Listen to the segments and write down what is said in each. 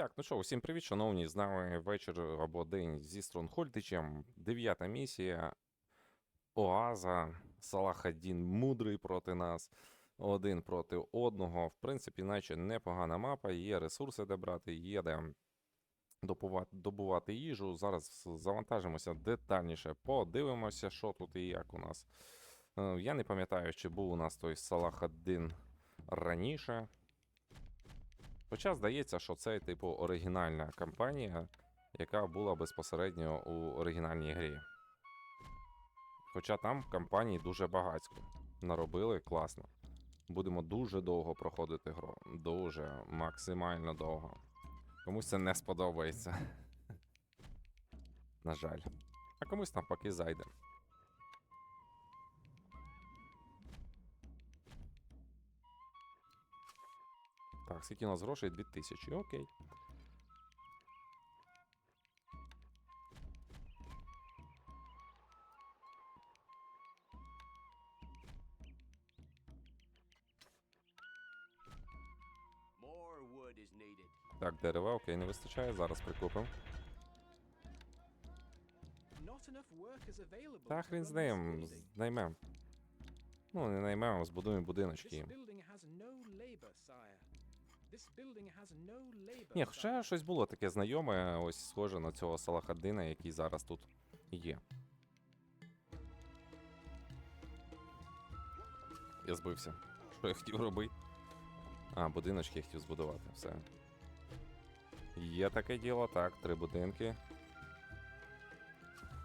Так, ну що, усім привіт, шановні. З нами вечір або день зі Стронгольдичем. Дев'ята місія. Оаза, Салахаддін мудрий проти нас. Один проти одного. В принципі, наче непогана мапа, є ресурси, де брати, є де добувати, добувати їжу. Зараз завантажимося детальніше, подивимося, що тут і як у нас. Е, Я не пам'ятаю, чи був у нас той Салахаддин раніше. Хоча здається, що це типу оригінальна кампанія, яка була безпосередньо у оригінальній грі. Хоча там кампаній дуже багатько. Наробили класно. Будемо дуже довго проходити гру. Дуже максимально довго. Комусь це не сподобається. На жаль. А комусь навпаки зайде. Так, скільки у нас грошей? 2000. Окей. Так, дерева, окей, не вистачає. Зараз прикупимо. Та хрін з ним, building. наймем. Ну, не наймемо, збудуємо будиночки. Ні, хоча щось було таке знайоме, ось схоже на цього Салахаддина, який зараз тут є. Я збився. Що я хотів робити? А, будиночки я хотів збудувати, все. Є таке діло, так, три будинки.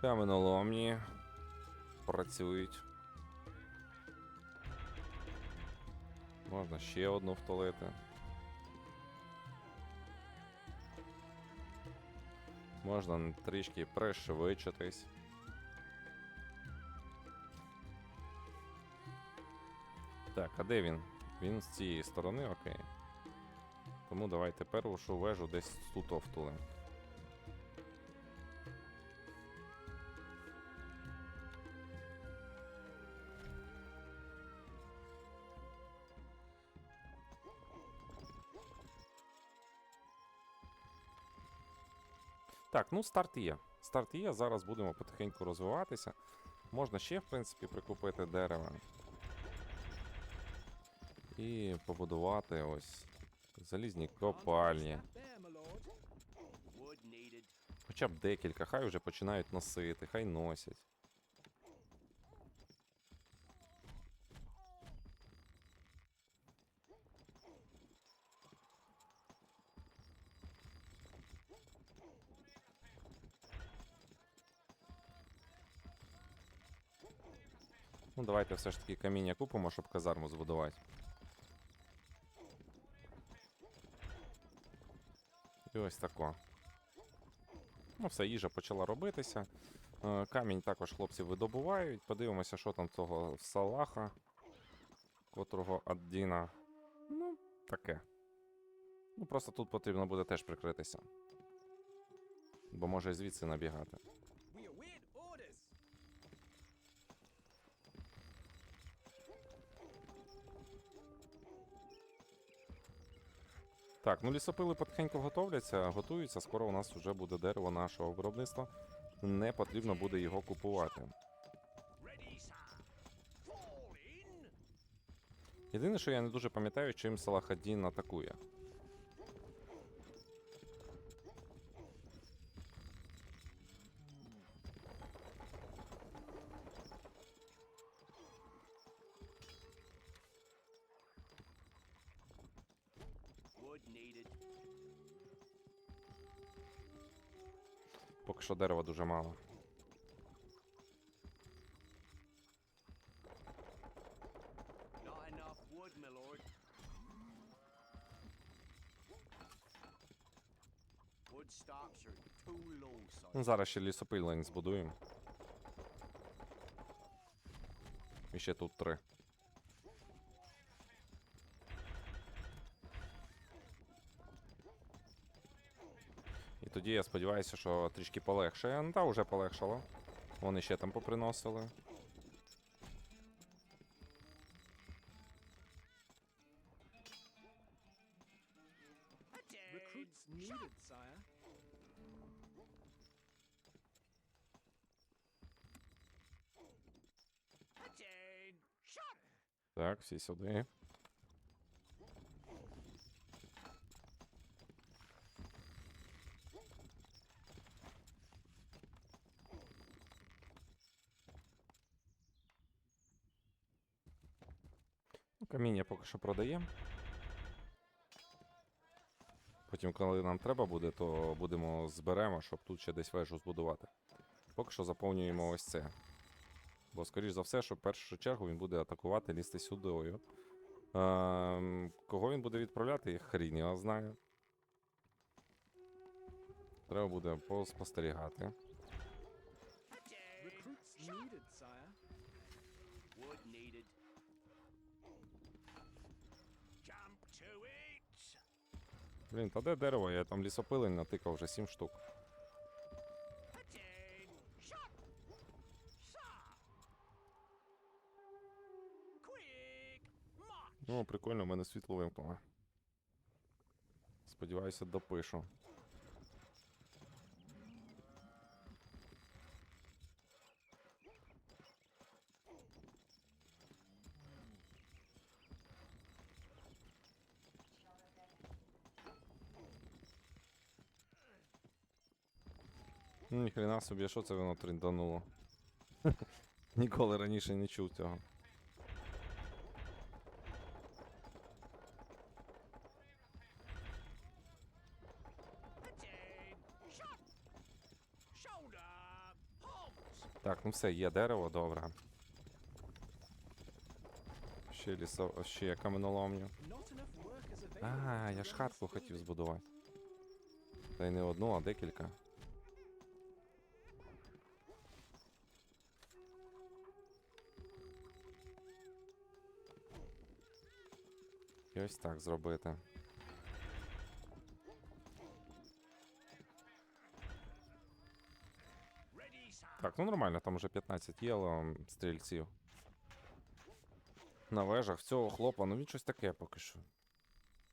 Каменоломні. Працюють. Можна ще одну втулити. Можна трішки пришвидшитись. Так, а де він? Він з цієї сторони, окей. Тому давайте першу вежу десь тут втулимо. Так, ну старт є. Старт є, зараз будемо потихеньку розвиватися. Можна ще, в принципі, прикупити дерева. І побудувати ось залізні копальні. Хоча б декілька, хай вже починають носити, хай носять. Давайте все ж таки каміння купимо, щоб казарму збудувати. І ось тако. Ну, все, їжа почала робитися. Е, Камінь також хлопці видобувають. Подивимося, що там того салаха, котрого Аддіна. Ну, таке. Ну, просто тут потрібно буде теж прикритися. Бо може звідси набігати. Так, ну лісопили потихеньку готовляться, готуються. Скоро у нас вже буде дерево нашого виробництва. Не потрібно буде його купувати. Єдине, що я не дуже пам'ятаю, чим Салахаддін атакує. Поки що дерева дуже мало. Ну, зараз ще лісопилень збудуємо. І ще тут три. Тоді я сподіваюся, що трішки полегшає. Ну, та вже полегшало. Вони ще там поприносили. Так, всі сюди. Ну, Каміння поки що продаємо. Потім, коли нам треба буде, то будемо зберемо, щоб тут ще десь вежу збудувати. Поки що заповнюємо ось це. Бо, скоріш за все, що в першу чергу він буде атакувати лізти сюдою. Ем, кого він буде відправляти, я хрін його знаю. Треба буде поспостерігати. Attain. Recruits needed, sire. Wood needed. Jump to it. Блін, та де дерево? Я там лісопилень натикав вже 7 штук. Ну, прикольно, в мене світло вимкнуло. Сподіваюся, допишу. Ну, Ніхрена собі, що це воно триндануло? Ніколи раніше не чув цього. Так, ну все, є дерево, добре. Ще лісо, ще каменоломню. А, я ж хатку хотів збудувати. Та й не одну, а декілька. І ось так зробити. Так, ну нормально, там уже 15 єло м, стрільців. На вежах цього хлопа, ну він щось таке поки що.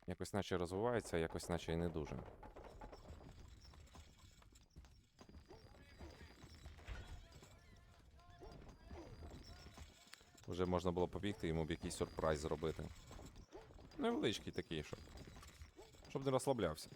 Якось наче розвивається, а якось наче і не дуже. Вже можна було побігти, йому б якийсь сюрприз зробити. Невеличкий такий, щоб. Щоб не розслаблявся.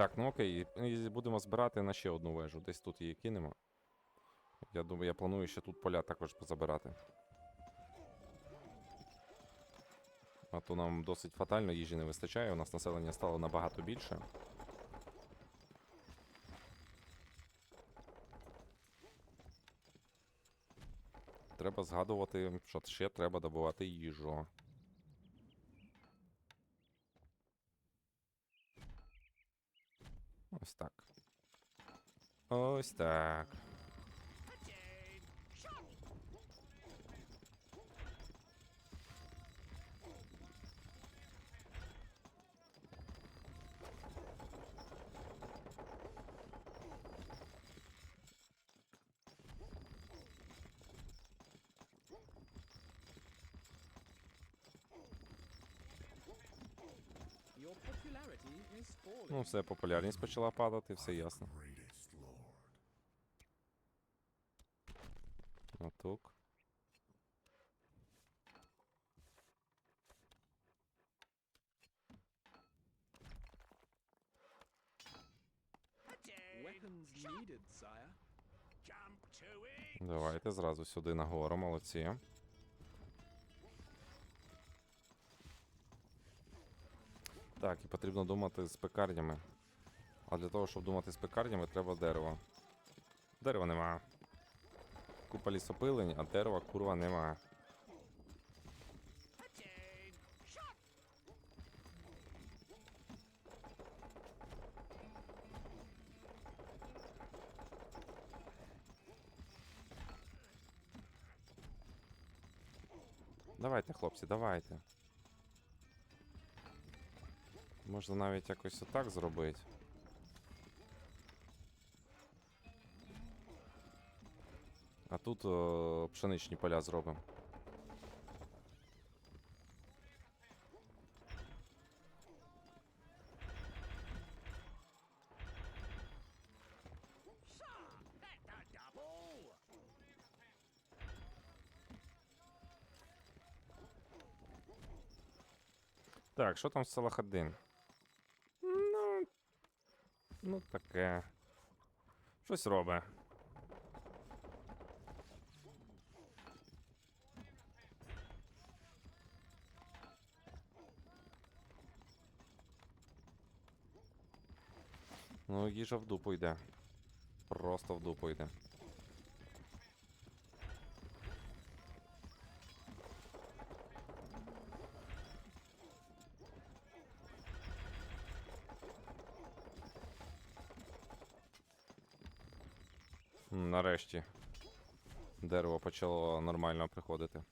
Так, ну окей, і будемо збирати на ще одну вежу. Десь тут її кинемо. Я думаю, я планую ще тут поля також позабирати. А то нам досить фатально їжі не вистачає, у нас населення стало набагато більше. Треба згадувати, що ще треба добувати їжу. Ось так. Ось так. Attain. Shot. Your popularity is falling. Ну, все, популярність почала падати, все ясно. It. Давайте зразу сюди нагору, молодці. Так, і потрібно думати з пекарнями. А для того, щоб думати з пекарнями, треба дерево. Дерева нема. Купа лісопилень, а дерева курва нема. Давайте, хлопці, давайте. Можна навіть якось отак зробити. А тут о, пшеничні поля зробимо. Так, що там Салахаддин? Ну. Ну, таке. Щось робить. Ну, їжа в дупу йде. Просто в дупу йде. Нарешті. Дерево почало нормально приходити.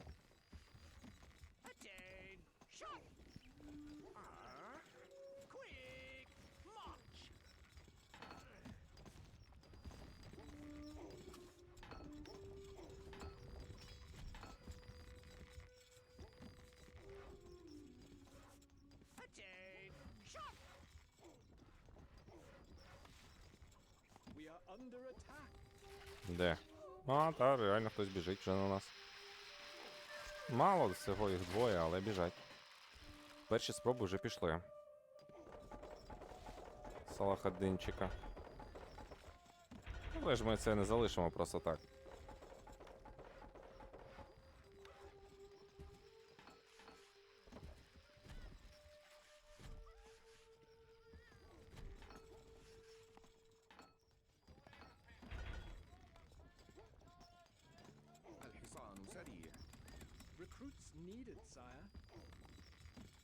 Attain. Де? А, та, реально хтось біжить вже на нас. Мало всього їх двоє, але біжать. Перші спроби вже пішли. Салахаддинчика. Але ж ми це не залишимо просто так.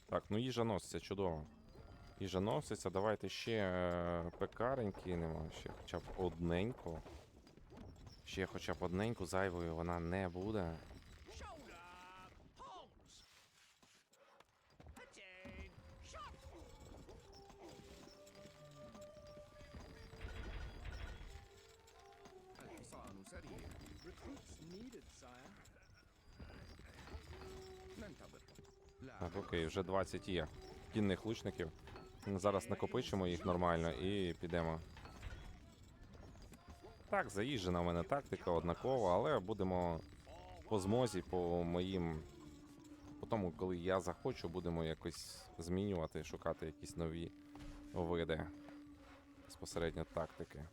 Так, ну їжа носиться, чудово. Їжа носиться, давайте ще е, пекарень кинемо, ще хоча б одненьку. Ще хоча б одненьку зайвою вона не буде. Вже 20 є кінних лучників. Зараз накопичимо їх нормально і підемо. Так, заїжджена в мене тактика однакова, але будемо по змозі, по моїм. По тому, коли я захочу, будемо якось змінювати, шукати якісь нові види безпосередньо тактики.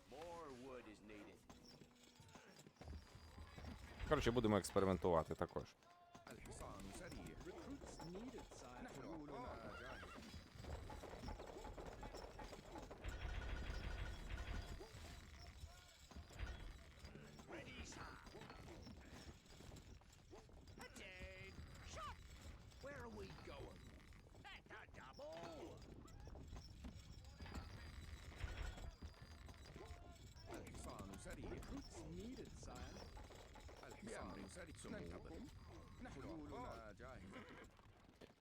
Коротше, будемо експериментувати також.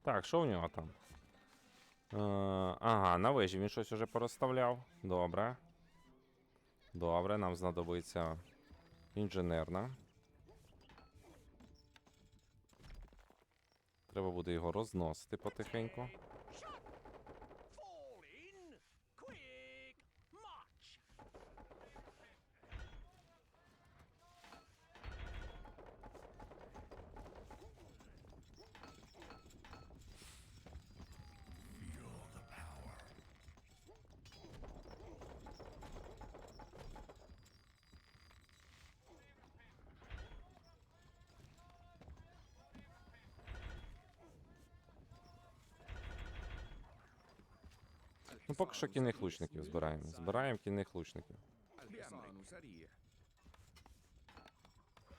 Так, що в нього там? Е, ага, на вежі він щось уже порозставляв. Добре. Добре, нам знадобиться інженерна. Треба буде його розносити потихеньку. Поки що кінних лучників збираємо. Збираємо кінних лучників.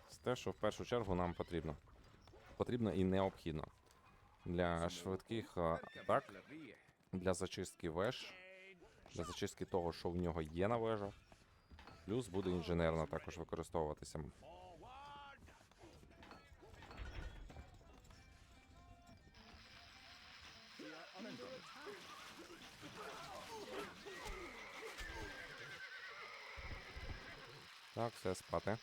Це те, що в першу чергу нам потрібно. Потрібно і необхідно. Для швидких е, атак, для зачистки веж, для зачистки того, що в нього є на вежах. Плюс буде інженерно також використовуватися. Так, все, спати.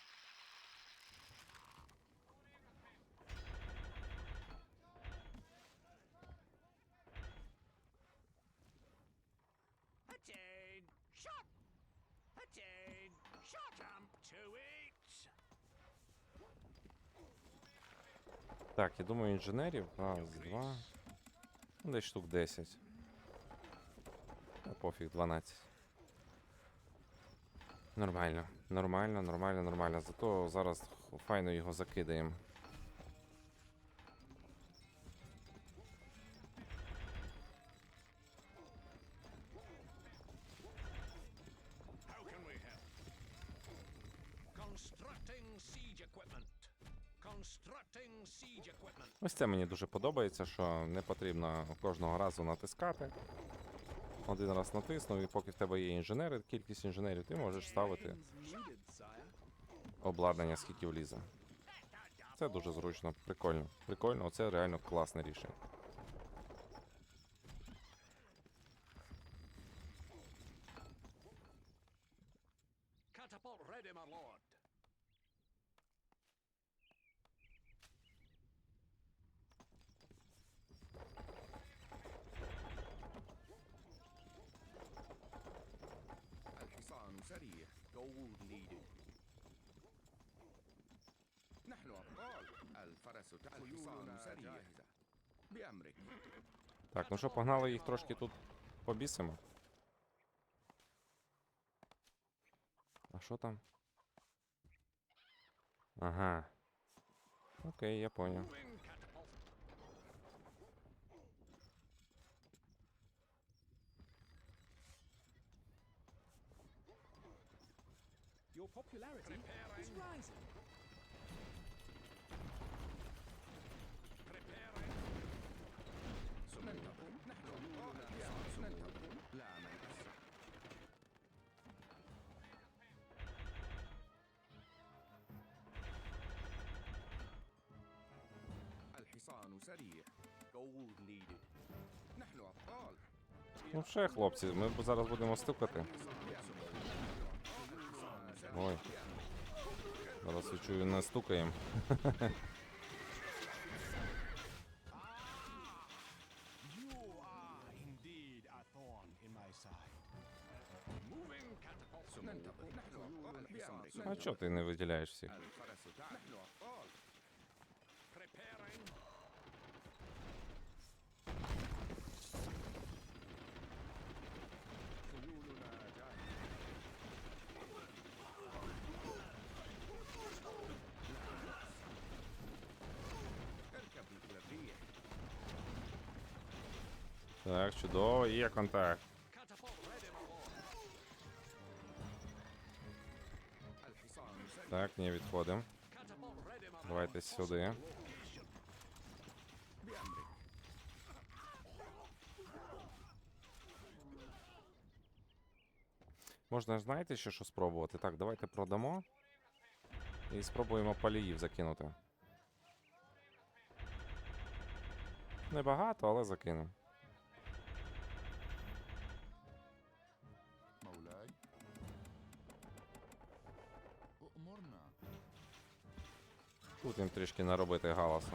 Так, я думаю, інженерів. Раз, два. Ну, десь штук 10. Та пофіг, 12. Нормально. Нормально, нормально, нормально. Зато зараз файно його закидаємо. Ось це мені дуже подобається, що не потрібно кожного разу натискати. Один раз натиснув, і поки в тебе є інженери, кількість інженерів, ти можеш ставити обладнання, скільки влізе. Це дуже зручно, прикольно. Прикольно, оце реально класне рішення. Catapult ready, my lord. Так, ну що, погнали їх трошки тут побісимо. А що там? Ага. Окей, я catapult. Your popularity is rising. الحصان سريع gold needed نحن أبطال Ну ще, хлопці, ми б зараз будемо стукати. Ой. Зараз я чую, не стукаємо. You are indeed a thorn in my side. Moving catapult. ننتظر نحن أبطال بأمرك А чого ти не виділяєш всіх? Так, чудово, і є контакт. Так, не відходимо. Давайте сюди. Можна ж знаєте, ще що спробувати? Так, давайте продамо. І спробуємо паліїв закинути. Небагато, але закинемо. Тут їм трішки наробити галасу.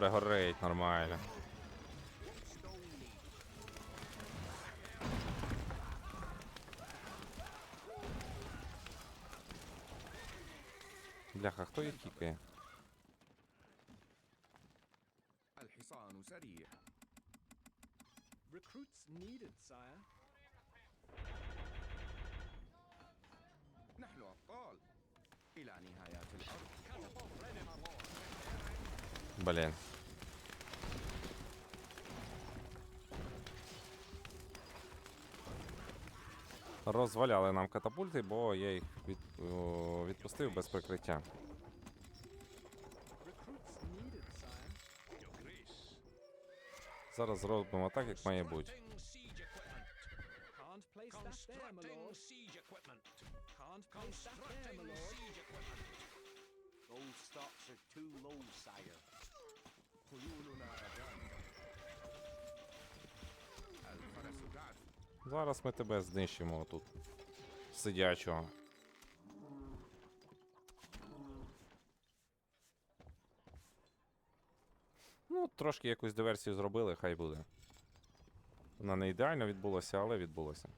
Добре, горить, нормально. Бляха, хто їх кікає? الحصان سريع Recruits needed, sire. نحن أبطال إلى نهايات الأرض Catapult розваляли нам катапульти, бо я їх від, відпустив без прикриття. Зараз зробимо так, як має бути. Those stocks are too low, sire. Kuyuluna done. Зараз ми тебе знищимо тут. Сидячого. Ну, трошки якусь диверсію зробили, хай буде. Вона не ідеально відбулася, але відбулося.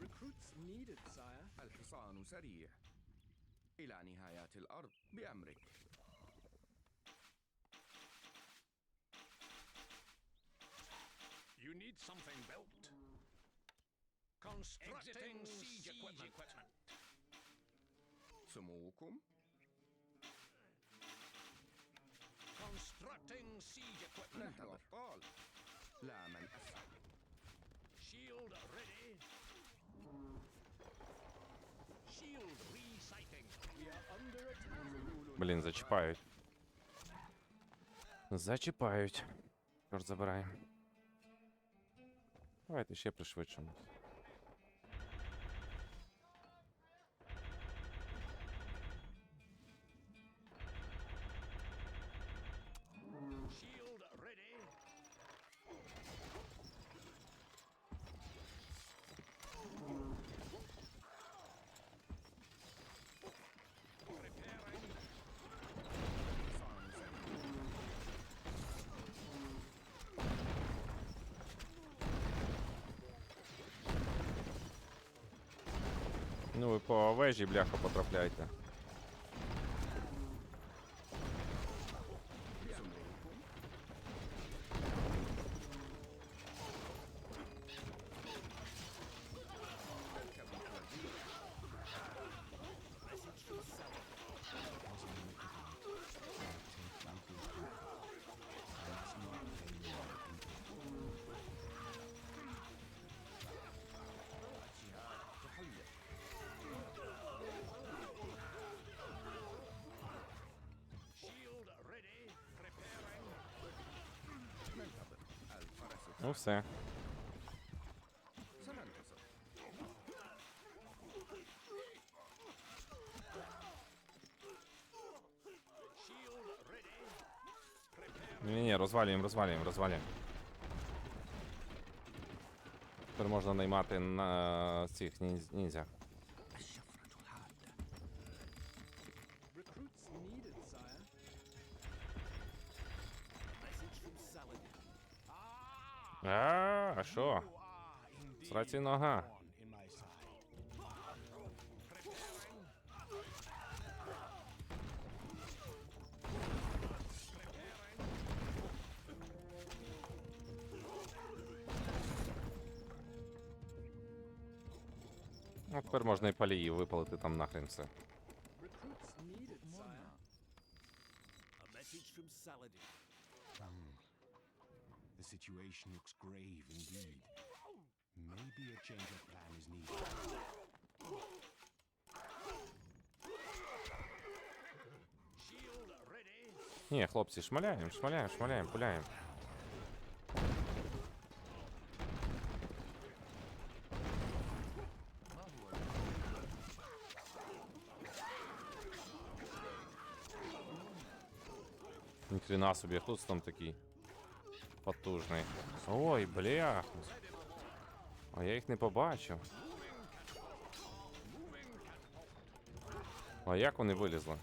Recruits needed, sire. Al-Hassan Usariye. إلى نهايات الأرض بأمرك. You need something built. Constructing siege, equipment. سموكم Constructing siege equipment. نحن أبطال. لا من أسفل. Shield ready. Shield resighting. Блін, зачіпають. Зачіпають. Чорт забирай. Давайте ще пришвидшимо. Ну ви по вежі, бляха, потрапляйте. Ну все. Ні-ні, розвалюємо, розвалюємо, розвалюємо. Тепер можна наймати на э, цих ніндзя. Indeed нога. Ну, тепер можна і палії випалити там нахрен все. Um, the situation looks grave indeed. Maybe a change of plan is needed. Shield ready. Ні, хлопці, шмаляємо, шмаляємо, шмаляємо, пуляємо. Ніхрена собі, хто це там такий потужний. Ой, бля. А я їх не побачив. А як вони вилізли?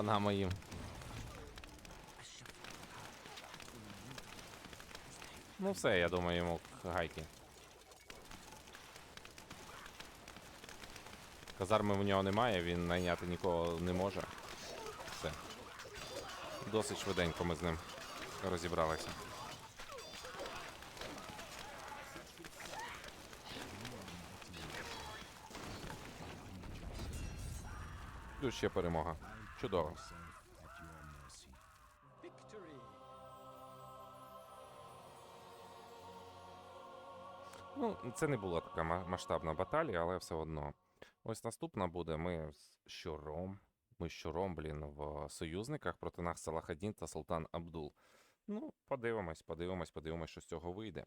пана моїм. Ну все, я думаю, йому гайки. Казарми в нього немає, він найняти нікого не може. Все. Досить швиденько ми з ним розібралися. Тут ще перемога. Чудово. Ну, це не була така масштабна баталія, але все одно. Ось наступна буде. Ми з щуром. Ми з щуром, блін, в союзниках проти нас Салахадін та Султан Абдул. Ну, подивимось, подивимось, подивимось, що з цього вийде.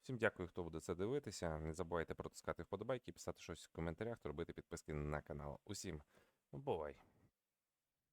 Всім дякую, хто буде це дивитися. Не забувайте протискати вподобайки, писати щось в коментарях та робити підписки на канал. Усім бувай!